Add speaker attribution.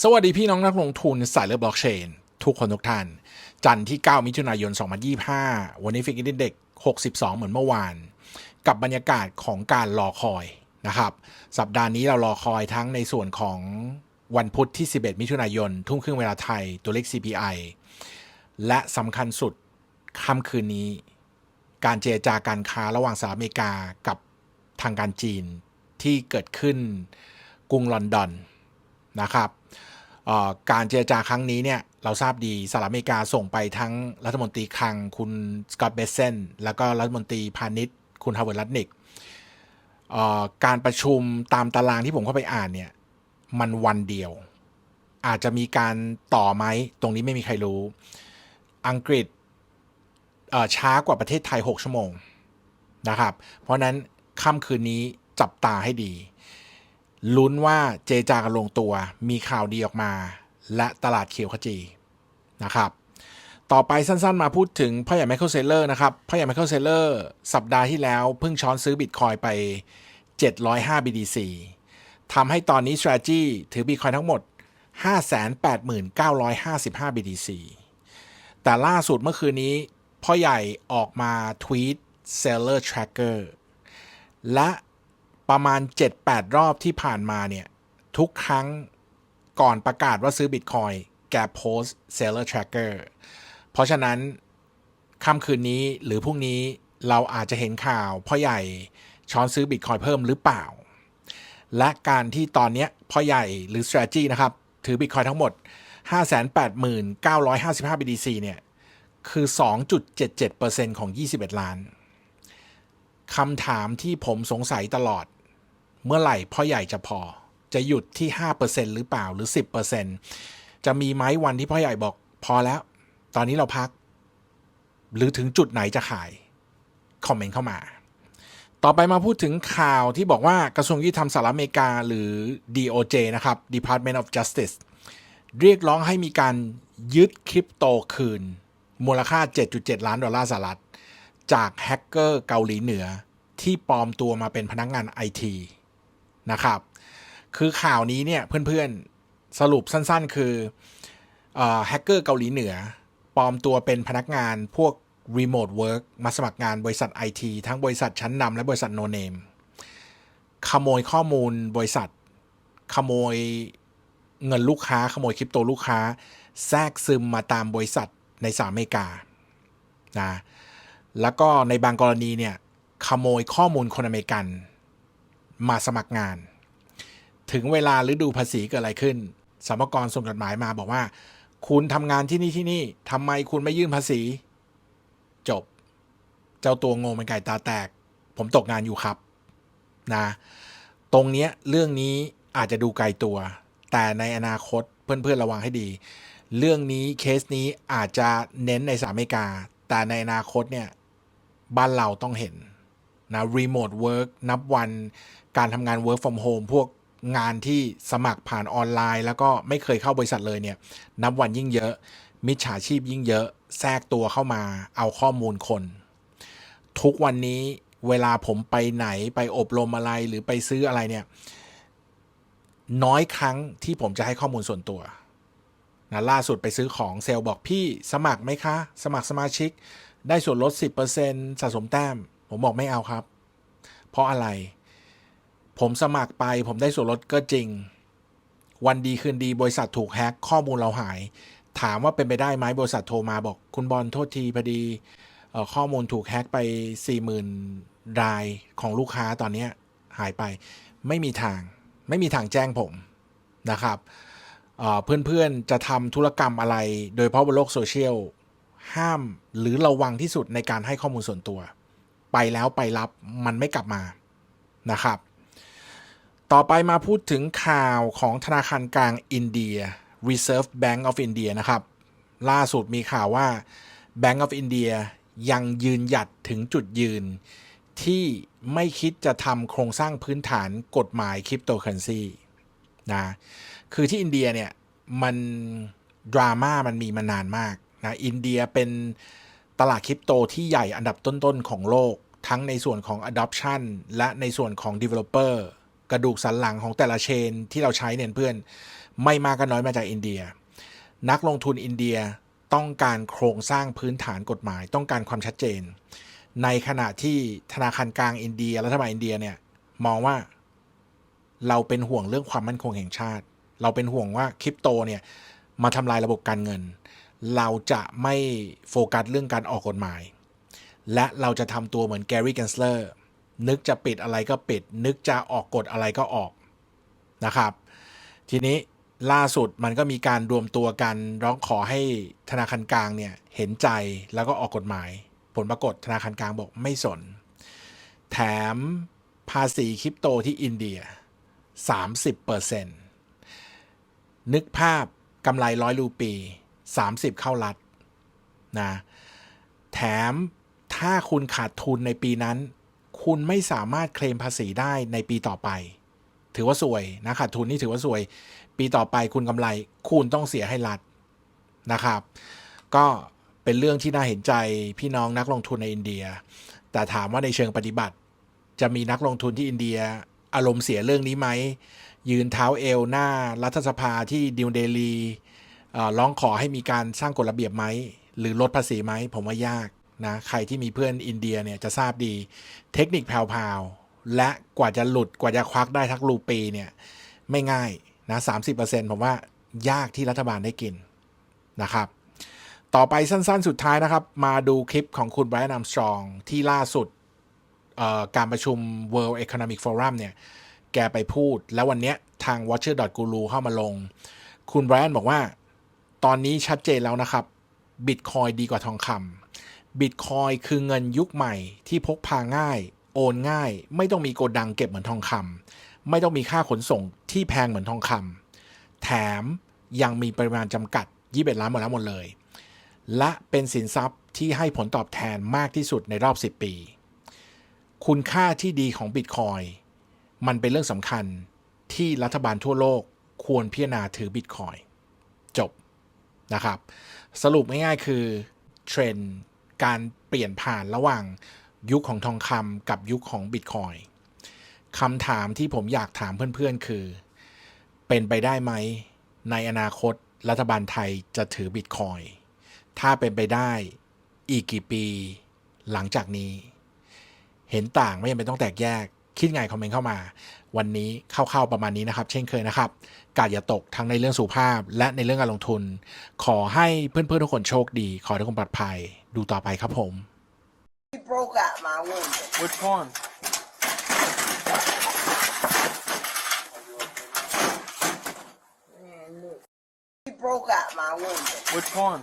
Speaker 1: สวัสดีพี่น้องนักลงทุนสายเลือดบล็อกเชน ทุกคนทุกท่าน จันทร์ที่ 9 มิถุนายน 2025 วันนี้ฟิกอินเด็ก 62 เหมือนเมื่อวาน กับบรรยากาศของการรอคอยนะครับ สัปดาห์นี้เรารอคอยทั้งในส่วนของวันพุธที่ 11 มิถุนายน ทุ่มครึ่งเวลาไทยตัวเลข CPI และสำคัญสุดค่ำคืนนี้ การเจรจาการค้าระหว่างสหรัฐอเมริกากับทางการจีนที่เกิดขึ้นกรุงลอนดอนนะครับ การเจรจาครั้งนี้เนี่ยเราทราบดีสหรัฐอเมริกาส่งไปทั้งรัฐมนตรีคลังคุณสกอตต์เบสเซนแล้วก็รัฐมนตรีพาณิชย์ คุณฮาวเวิร์ดลัตนิกการประชุมตามตารางที่ผมเข้าไปอ่านเนี่ยมันวันเดียว อาจจะมีการต่อไหมตรงนี้ไม่มีใครรู้ อังกฤษช้ากว่าประเทศไทย 6 ชั่วโมงนะครับ เพราะนั้นค่ำคืนนี้จับตาให้ดี ลุ้นว่าเจจากันลงตัวมีข่าวดีออกมา และตลาดเขียวขจีนะครับ ต่อไปสั้นๆมาพูดถึงพ่อใหญ่ไมเคิลเซเลอร์นะครับพ่อใหญ่ไมเคิลเซเลอร์สัปดาห์ที่แล้วเพิ่งช้อนซื้อบิตคอยไป 705 BDC ทำให้ตอนนี้ strategy ถือบิตคอยทั้งหมด 589,955 BTC แต่ล่าสุดเมื่อคืนนี้ พ่อใหญ่ออกมาทวีต seller tracker และ ประมาณ 7-8 รอบที่ผ่านมาเนี่ย ทุกครั้งก่อนประกาศว่าซื้อบิตคอยแกโพส seller tracker เพราะฉะนั้นค่ำคืนนี้หรือพรุ่งนี้เราอาจจะเห็นข่าวพ่อใหญ่ช้อนซื้อบิตคอยเพิ่มหรือเปล่า และการที่ตอนนี้พ่อใหญ่หรือ strategy นะครับ ถือบิตคอยทั้งหมด 589,955 BTC เนี่ย คือ 2.77%ของ 21 ล้าน คำถามที่ผมสงสัยตลอด เมื่อไหร่พ่อใหญ่จะพอ จะหยุดที่ 5%หรือเปล่าหรือ 10%จะมีไหมวันที่พ่อใหญ่บอกพอแล้ว ตอนนี้เราพัก หรือถึงจุดไหนจะขาย คอมเมนต์เข้ามา ต่อไปมาพูดถึงข่าวที่บอกว่ากระทรวงยุติธรรมสหรัฐอเมริกาหรือ DOJ นะครับ Department of Justice เรียกร้องให้มีการยึดคริปโตคืน มูลค่า 7.7 ล้านดอลลาร์สหรัฐ จากแฮกเกอร์เกาหลีเหนือที่ปลอมตัวมาเป็นพนักงานไอทีนะครับ คือข่าวนี้เนี่ยเพื่อนๆสรุปสั้นๆ คือแฮกเกอร์เกาหลีเหนือปลอมตัวเป็นพนักงานพวก Remote Work มาสมัครงานบริษัทไอทีทั้งบริษัทชั้นนำและบริษัทโนเนมขโมยข้อมูลบริษัท ขโมยเงินลูกค้า ขโมยคริปโตลูกค้า แทรกซึมมาตามบริษัทในสหรัฐอเมริกานะ แล้วก็ในบางกรณีเนี่ยขโมยข้อมูลคนอเมริกัน มาสมัครงาน ถึงเวลาฤดูภาษีเกิดอะไรขึ้นสมกรส่งจดหมายมาบอกว่า คุณทำงานที่นี่ที่นี่ทำไมคุณไม่ยื่นภาษี จบ เจ้าตัวงงเป็นไก่ตาแตก ผมตกงานอยู่ครับนะตรงเนี้ยเรื่องนี้อาจจะดูไกลตัว แต่ในอนาคตเพื่อนๆระวังให้ดี เรื่องนี้เคสนี้อาจจะเน้นในสหรัฐอเมริกา แต่ในอนาคตเนี่ย บ้านเราต้องเห็นนะ remote work นับวันการทำงาน work from home พวกงานที่สมัครผ่านออนไลน์ แล้วก็ไม่เคยเข้าบริษัทเลยเนี่ย นับวันยิ่งเยอะ มิจฉาชีพยิ่งเยอะแทรกตัวเข้ามาเอาข้อมูลคน ทุกวันนี้เวลาผมไปไหนไปอบรมอะไรหรือไปซื้ออะไรเนี่ย น้อยครั้งที่ผมจะให้ข้อมูลส่วนตัวนะล่าสุดไปซื้อของเซลล์บอกพี่สมัครไหมคะ สมัครสมาชิก ได้ส่วนลด 10%สะสมแต้ม ผมบอกไม่เอาครับ เพราะอะไร ผมสมัครไป ผมได้ส่วนลดก็จริง วันดีคืนดีบริษัทถูกแฮ็กข้อมูลเราหาย ถามว่าเป็นไปได้ไหมบริษัทโทรมาบอก คุณบอลโทษทีพอดีข้อมูลถูกแฮ็กไป 40,000 รายของลูกค้าตอนนี้หายไป ไม่มีทาง ไม่มีทางแจ้งผมนะครับเอ่อเพื่อนๆจะทำธุรกรรมอะไร โดยเฉพาะบนโลกโซเชียล ห้ามหรือระวังที่สุดในการให้ข้อมูลส่วนตัว ไปแล้วไปรับมันไม่กลับมานะครับ ต่อไปมาพูดถึงข่าวของธนาคารกลางอินเดีย Reserve Bank of India นะครับ ล่าสุดมีข่าวว่า Bank of India ยังยืนหยัดถึงจุดยืน ที่ไม่คิดจะทำโครงสร้างพื้นฐานกฎหมายคริปโตเคอเรนซีนะคือที่อินเดียเนี่ย มันดราม่ามันมีมานานมาก นะอินเดียเป็นตลาดคริปโตที่ใหญ่อันดับต้นๆของโลก ทั้งในส่วนของ adoption และในส่วนของ developer กระดูกสันหลังของแต่ละเชนที่เราใช้เนี่ยเพื่อน ไม่มากก็น้อยมาจากอินเดีย นักลงทุนอินเดียต้องการโครงสร้างพื้นฐานกฎหมาย ต้องการความชัดเจน ในขณะที่ธนาคารกลางอินเดียรัฐบาลอินเดียเนี่ยมองว่าเราเป็นห่วงเรื่องความมั่นคงแห่งชาติ เราเป็นห่วงว่าคริปโตเนี่ยมาทำลายระบบการเงิน เราจะไม่โฟกัสเรื่องการออกกฎหมาย และเราจะทำตัวเหมือนแกรี่แกนสเลอร์นึกจะปิดอะไรก็ปิด นึกจะออกกฎอะไรก็ออกนะครับ ทีนี้ล่าสุดมันก็มีการรวมตัวกันร้องขอให้ธนาคารกลางเนี่ยเห็นใจแล้วก็ออกกฎหมาย ผลปรากฏธนาคารกลางบอกไม่สน แถมภาษีคริปโตที่อินเดีย 30%นึกภาพกำไรร้อยรูปี 30 เข้ารัฐนะแถมถ้าคุณขาดทุนในปีนั้น คุณไม่สามารถเคลมภาษีได้ในปีต่อไป ถือว่าสวยนะขาดทุนนี่ถือว่าสวย ปีต่อไปคุณกำไร คุณต้องเสียให้รัฐนะครับ ก็เป็นเรื่องที่น่าเห็นใจพี่น้องนักลงทุนในอินเดีย แต่ถามว่าในเชิงปฏิบัติ จะมีนักลงทุนที่อินเดียอารมณ์เสียเรื่องนี้ไหมยืนเท้าเอวหน้ารัฐสภาที่ดิวเดลี ร้องขอให้มีการสร้างกฎระเบียบไหมหรือลดภาษีไหมผมว่ายากนะใครที่มีเพื่อนอินเดียเนี่ยจะทราบดีเทคนิคแพรวๆและกว่าจะหลุดกว่าจะควักได้ทักรูปีเนี่ยไม่ง่ายนะ30%ผมว่ายากที่รัฐบาลได้กินนะครับ ต่อไปสั้นๆ สุดท้ายนะครับ มาดูคลิปของคุณไบรอันอัมสตรองที่ล่าสุดการประชุม World Economic Forum เนี่ย แกไปพูด แล้ววันเนี้ยทาง Watcher.guru เข้ามาลง คุณไบรอันบอกว่า ตอนนี้ชัดเจนแล้วนะครับบิตคอยดีกว่าทองคำบิตคอยคือเงินยุคใหม่ที่พกพาง่าย โอนง่าย ไม่ต้องมีโกดังเก็บเหมือนทองคำไม่ต้องมีค่าขนส่งที่แพงเหมือนทองคำแถมยังมีปริมาณจำกัด21ล้านหมดแล้วหมดเลย และเป็นสินทรัพย์ที่ให้ผลตอบแทนมากที่สุดในรอบ 10 ปี คุณค่าที่ดีของบิตคอยมันเป็นเรื่องสำคัญที่รัฐบาลทั่วโลกควรพิจารณาถือบิตคอยจบ นะครับ สรุปง่ายๆคือเทรนด์การเปลี่ยนผ่านระหว่างยุคของทองคำกับยุคของบิตคอยคำถามที่ผมอยากถามเพื่อนๆคือ เป็นไปได้ไหม ในอนาคตรัฐบาลไทยจะถือบิตคอยถ้าเป็นไปได้อีกกี่ปีหลังจากนี้ เห็นต่างไม่จำเป็นต้องแตกแยก คิดไงคอมเมนต์เข้ามา วันนี้เข้าๆประมาณนี้นะครับ เช่นเคยนะครับ กาดอย่าตกทั้งในเรื่องสุขภาพ และในเรื่องการลงทุน ขอให้เพื่อนๆทุกคนโชคดี ขอทุกคนปลอดภัย ดูต่อไปครับผม
Speaker 2: He broke out my window.
Speaker 3: Which one?
Speaker 2: Man, look. He broke out my window.
Speaker 3: Which one?